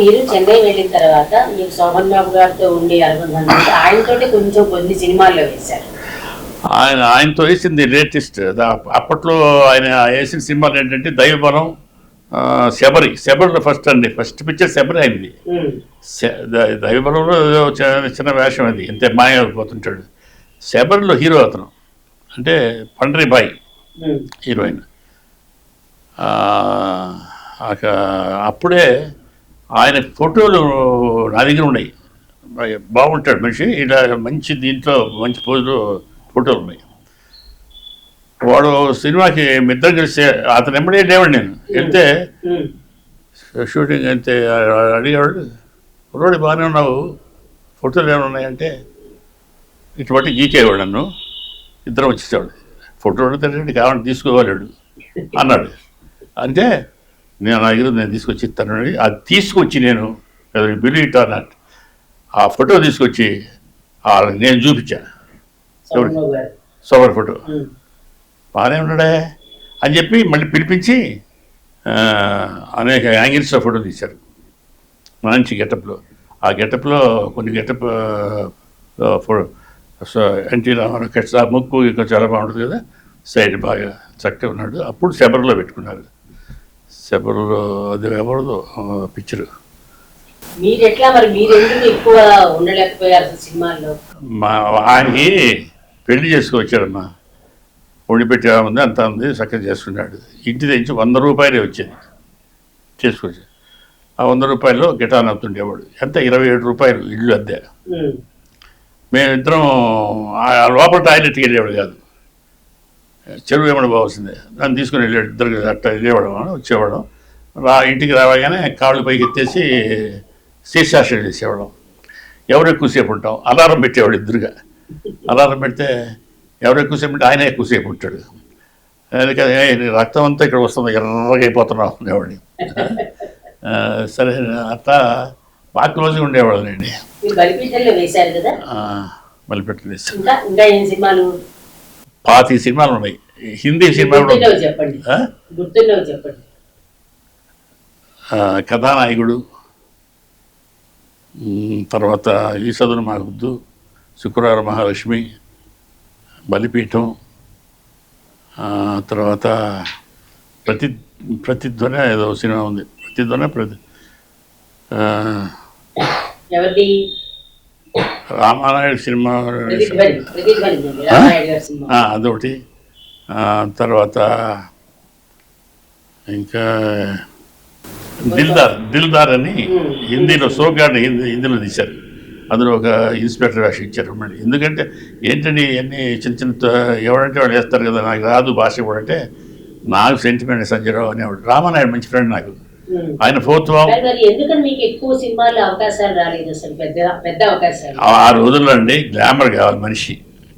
మీరు చెన్నై వెళ్ళిన తర్వాత మీరు శోభన్ బాబు గారితో ఉండే అనుబంధం అంటే ఆయనతోటి కొంచెం కొన్ని సినిమాల్లో వేశారు. ఆయన ఆయనతో వేసింది లేటెస్ట్ అప్పట్లో ఆయన వేసిన సినిమాలు ఏంటంటే దైవబలం శబరి. శబరిలో ఫస్ట్ అండి. ఫస్ట్ పిక్చర్ శబరి అయింది. దైవబలంలో చిన్న చిన్న వేషం అది. ఇంతే మాయ అయిపోతుంటాడు శబరిలో హీరో అతను. అంటే పండ్రి బాయ్ హీరోయిన్. అప్పుడే ఆయన ఫోటోలు నా దగ్గర ఉన్నాయి. బాగుంటాడు మనిషి. ఇలా మంచి దీంట్లో మంచి పోజులో ఫోటోలు ఉన్నాయి. వాడు సినిమాకి మిద్దరు కలిసి అతను ఎమ్మడే లేవాడు నేను. వెళ్తే షూటింగ్ అయితే అడిగాడు రోడ్డు బాగానే ఉన్నావు ఫోటోలు ఏమైనా ఉన్నాయంటే? ఇటువంటి గీకేవాడు నన్ను. ఇద్దరం వచ్చేసేవాడు ఫోటో అడిగితే కావాలని తీసుకోవాలాడు అన్నాడు. అంటే నేను నా దగ్గర నేను తీసుకొచ్చి ఇస్తాను అది తీసుకొచ్చి నేను బిలీట్ అన్నట్టు ఆ ఫోటో తీసుకొచ్చి ఆ నేను చూపించాను. సోమర్ ఫోటో బాగానే ఉన్నాడే అని చెప్పి మళ్ళీ పిలిపించి అనేక యాంగిల్స్లో ఫోటో తీశారు. మంచి గెటప్లో ఆ గెటప్లో కొన్ని గెటప్ ఎన్టీ రామారావు ముక్కు ఇంకా చాలా బాగుంటుంది కదా. సైడ్ బాగా చక్కగా ఉన్నాడు. అప్పుడు శబరిలో పెట్టుకున్నారు. శబరిలో అది ఎవరిదో పిక్చరు. మా ఆయనకి పెళ్ళి చేసుకొచ్చాడమ్మా. వండి పెట్టే ఉంది అంత ఉంది చక్కగా చేసుకున్నాడు. ఇంటి నుంచి వంద రూపాయలే వచ్చేది. చేసుకొచ్చి ఆ వంద రూపాయలు గిటాన్ అవుతుండేవాడు ఎంత? ఇరవై ఏడు రూపాయలు ఇల్లు అద్దె మేమిద్దరం ఆ లోపల టాయిలెట్కి వెళ్ళేవాడు కాదు. చెరువు ఏమన్నా పోవాల్సిందే దాన్ని తీసుకుని వెళ్ళాడు. ఇద్దరు అట్ట వెళ్ళేవాడు వచ్చేవాడు రా ఇంటికి రావగానే కాళ్ళు పైకి ఎత్తేసి శీర్షాసనం చేసేవాడు ఎవరు ఎక్కువసేపు ఉంటాం? అలారం పెట్టేవాడు ఇద్దరుగా. అలారం పెడితే ఎవరు ఎక్కువసేపు ఉంటే ఆయన ఎక్కువసేపు ఉంటాడు. అందుకని "ఏయ్, నీ రక్తం అంతా ఇక్కడ వస్తుంది. ఎర్రగా అయిపోతున్నావు అనేవాడిని. ఆ, సరే అట్లా బాగా క్లోజ్గా ఉండేవాడు కదా? మళ్ళీ పెట్టలేదు ఇంకా ఇంకా ఏం సినిమాలు పాతి సినిమాలు ఉన్నాయి. హిందీ సినిమాలు కథానాయకుడు తర్వాత ఈసదును మాకొద్దు శుక్రవారం మహాలక్ష్మి బలిపీఠం తర్వాత ప్రతి ప్రతిధ్వని ఏదో సినిమా ఉంది. ప్రతిధ్వని ప్రతి రామానాయుడు సినిమా అదొకటి. తర్వాత ఇంకా దిల్దార్ దిల్దార్ అని. హిందీలో సోగాడ్ హిందీ హిందీలో తీశారు. అందులో ఒక ఇన్స్పెక్టర్ వేషం ఇచ్చారు మళ్ళీ. ఎందుకంటే ఏంటండి ఇవన్నీ చిన్న చిన్న ఎవరంటే వాళ్ళు వేస్తారు కదా నాకు రాదు భాష కూడా అంటే నాకు సెంటిమెంట్ సంజయరావు అనేవాడు. రామానాయుడు మంచి ఫ్రెండ్ నాకు. ఆయన ఫోర్త్ వామ్ కానీ మరి ఎందుకని మీకు ఎక్కువ సినిమాల్లో అవకాశాలు రాలేదు అసలు? పెద్ద పెద్ద అవకాశాలు. ఆ రోజుల్లో అండి గ్లామర్ కావాలి మనిషి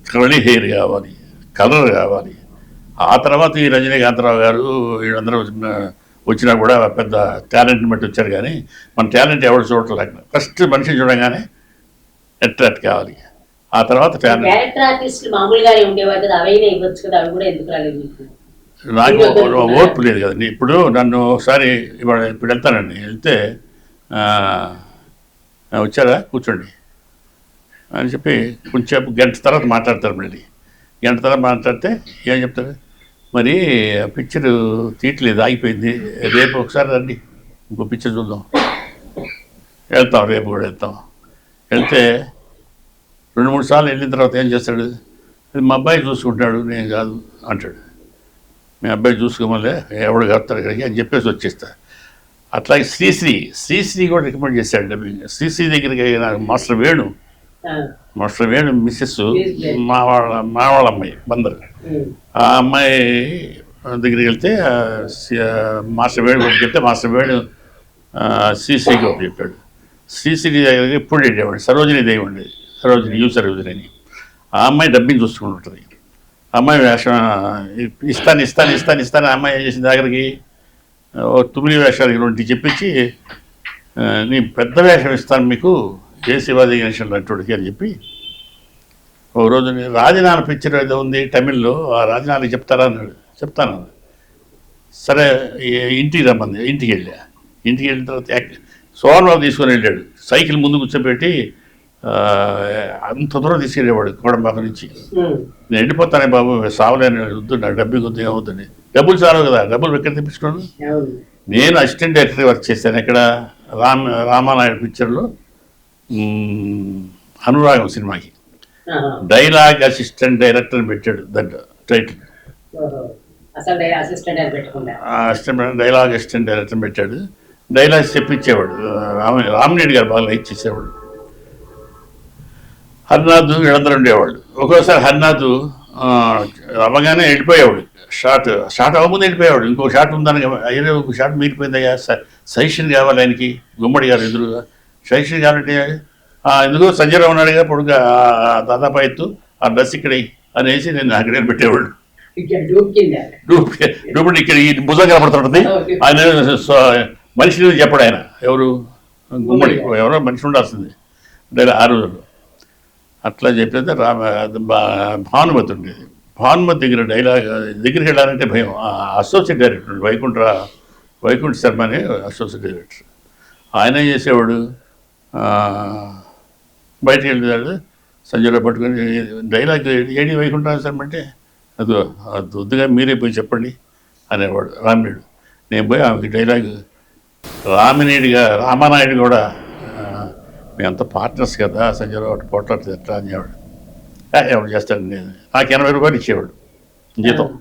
కర్లీ హెయిర్ కావాలి కలర్ కావాలి. ఆ తర్వాత ఈ రజనీకాంతరావు గారు వీళ్ళందరూ వచ్చిన- వచ్చినా కూడా పెద్ద టాలెంట్ని బట్టి వచ్చారు కానీ మన టాలెంట్ ఎవరు చూడట్లేదు ఫస్ట్ మనిషిని చూడగానే అట్రాక్ట్ కావాలి. ఆ తర్వాత టాలెంట్ నాకు ఓర్పు లేదు కదండి ఇప్పుడు నన్ను ఒకసారి ఇవాళ ఇప్పుడు వెళ్తానండి. వెళ్తే వచ్చారా? కూర్చోండి. అని చెప్పి కొంచెంసేపు గంట తర్వాత మాట్లాడతారు మళ్ళీ. గంట తర్వాత మాట్లాడితే ఏం చెప్తారు? మరి పిక్చర్ తీయట్లేదు ఆగిపోయింది. రేపు ఒకసారి రండి. ఇంకో పిక్చర్ చూద్దాం. వెళ్తాం రేపు కూడా వెళ్తాం. వెళ్తే రెండు మూడు సార్లు వెళ్ళిన తర్వాత ఏం చేస్తాడు? "ఇది మా అబ్బాయి చూసుకుంటాడు నేను కాదు అంటాడు. మీ అబ్బాయి చూసుకోమలే ఎవడు కడతాడు ఇక్కడికి అని చెప్పేసి వచ్చేస్తా. అట్లాగే శ్రీశ్రీ శ్రీశ్రీ కూడా రికమెండ్ చేశాడు. డబ్బింగ్ శ్రీశ్రీ దగ్గరికి నాకు master Venu master Venu Mrs మా వాళ్ళ మా వాళ్ళ అమ్మాయి బందర్. ఆ అమ్మాయి దగ్గరికి వెళ్తే మాస్టర్ వేణు ఒకటి చెప్తే మాస్టర్ వేణు ఆ, శ్రీశ్రీకి ఒకటి చెప్పాడు. శ్రీశ్రీ దగ్గరికి ఎప్పుడు వెళ్ళేవాడు? సరోజిని దేవి ఉండేది సరోజిని యూ సరోజిని అని. ఆ అమ్మాయి డబ్బింగ్ ఆ అమ్మాయి వేషం ఇస్తాను ఇస్తాను ఇస్తాను ఇస్తాను అమ్మాయి చేసిన దగ్గరికి ఓ తొమ్మిది వేషాలకి రెండు చెప్పించి నీ పెద్ద వేషం ఇస్తాను మీకు ఏ శివాజీ గణేషన్ అంటుడికి అని చెప్పి ఓ రోజు నేను పిక్చర్ ఏదో ఉంది తమిళ్ళో ఆ రాజనాలకి చెప్తారా అన్నాడు. చెప్తాను. సరే ఇంటికి రమ్మంది ఇంటికి వెళ్ళా. ఇంటికి వెళ్ళిన తర్వాత సోమవారం తీసుకొని వెళ్ళాడు. సైకిల్ ముందు కూర్చోబెట్టి అంత దూరం తీసుకెళ్ళేవాడు కోడంబాక నుంచి. నేను వెళ్ళిపోతానే బాబు సావలేని వద్దు నాకు డబ్బు కొద్ది ఏమవుతుంది? డబ్బులు చాలు కదా డబ్బులు ఎక్కడ తెప్పించుకోను? నేను అసిస్టెంట్ డైరెక్టర్ వర్క్ చేశాను ఇక్కడ రామ్ రామానాయుడు పిక్చర్లో అనురాగం సినిమాకి. డైలాగ్ అసిస్టెంట్ డైరెక్టర్ అని పెట్టాడు దాంట్లో title. Assistant dialogue assistant director పెట్టాడు. డైలాగ్స్ చెప్పించేవాడు రామ రామనేడు గారు బాగా లైక్ చేసేవాడు. హర్నాథ్ వీళ్ళందరూ ఉండేవాళ్ళు. ఒక్కోసారి హర్నాథ్ అవ్వగానే వెళ్ళిపోయేవాడు. Short short అవ్వముందు వెళ్ళిపోయేవాడు. ఇంకో షార్ట్ ఉందని అయ్యే ఒక షార్ట్ మిగిలిపోయిందయ్యా. సజెషన్ కావాలి ఆయనకి. గుమ్మడి గారు ఎదురుగా సజెషన్ కావాలంటే "ఆ, ఎందుకో సంజయరావు ఉన్నాడుగా పొడుగా ఆ, దాదాపు ఎత్తు. ఆ డ్రెస్ ఇక్కడ ఎయ్" అనేసి నేను అక్కడే పెట్టేవాడు. కింద. డూపుడు ఇక్కడ ఈ భుజం కనపడుతుంటది. ఆయన మనిషిని చెప్పడు ఆయన. ఎవరు? గుమ్మడి. ఎవరో మనిషి ఉండాల్సింది. ఆ రోజుల్లో. అట్లా చెప్పేది రామ బా- భానుమతి ఉండేది. భానుమతి దగ్గర డైలాగ్ దగ్గరికి వెళ్ళాలంటే భయం. అసోసియేట్ డైరెక్టర్ వైకుంఠ వైకుంఠ శర్మ అని అసోసియేట్ డైరెక్టర్. ఆయన ఏం చేసేవాడు? బయటకు వెళ్ళేవాడు సంజయ్లో పట్టుకొని డైలాగ్ ఏడి వైకుంఠ శర్మ అంటే అది వద్దుగా మీరే పోయి చెప్పండి అనేవాడు రామినేడు. నేను పోయి ఆమెకి డైలాగ్ రామినేడిగా రామానాయుడు కూడా మేమంతా పార్ట్నర్స్ కదా సంజయ్ రావు పోట్లాడుతుంది ఎట్లా అనేవాడు. "ఆ, ఎవడు చేస్తాడు నేను. నాకు ఎనభై రూపాయలు ఇచ్చేవాడు జీతం.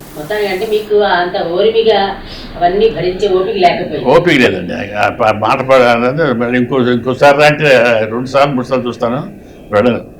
అంటే మీకు అంత ఓరిమిగా అవన్నీ భరించే ఓపిక లేకపోయింది. ఓపిక లేదండి. మాట పడ మళ్ళీ ఇంకో ఇంకోసారి అంటే రెండు సార్లు మూడు సార్లు చూస్తాను. వెళ్ళను.